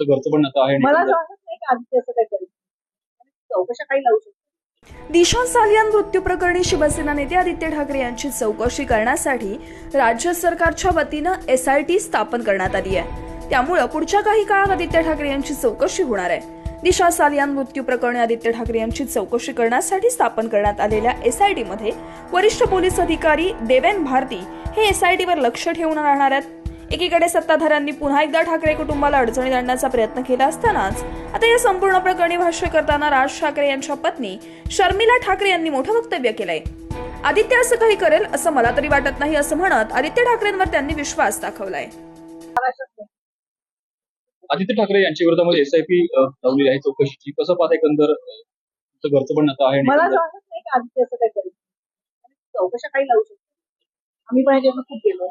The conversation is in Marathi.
तुमचं घरचं पण आता आहे आणि मला एकंदर- असं वाटत नाही की आदित्य असं काही करेल चौकशा काही लावू शकतो. दिशा सालियान मृत्यू प्रकरणी शिवसेना नेते आदित्य ठाकरे यांची चौकशी करण्यासाठी राज्य सरकारच्या वतीनं एस आय टी स्थापन करण्यात आली आहे. त्यामुळं पुढच्या काही काळात आदित्य ठाकरे यांची चौकशी होणार आहे. दिशा सालियान मृत्यू प्रकरणी आदित्य ठाकरे यांची चौकशी करण्यासाठी स्थापन करण्यात आलेल्या एस आयमध्ये वरिष्ठ पोलीस अधिकारी देवेन भारती हे एस आय टीवर लक्ष ठेवून राहणार आहेत. एकीकडे सत्ताधाऱ्यांनी पुन्हा एकदा ठाकरे कुटुंबाला अडचणीत आणण्याचा प्रयत्न केला असतानाच आता या संपूर्ण प्रकरणी भाष्य करताना राज ठाकरे यांच्या पत्नी शर्मिला ठाकरे यांनी मोठं वक्तव्य केलंय. आदित्य असं काही करेल असं मला तरी वाटत नाही असं म्हणत आदित्य ठाकरेंवर त्यांनी विश्वास दाखवलाय. आदित्य ठाकरे यांच्या विरोधामध्ये एसआयपी लावलेली आहे चौकशीची. कसं पाहता एकंदर घरचं पण आता आहे मला एकंदर- असं वाटत नाही की आदित्य असं काही करेल चौकशा काही लावू शकतो. आम्ही पण खूप गेलो.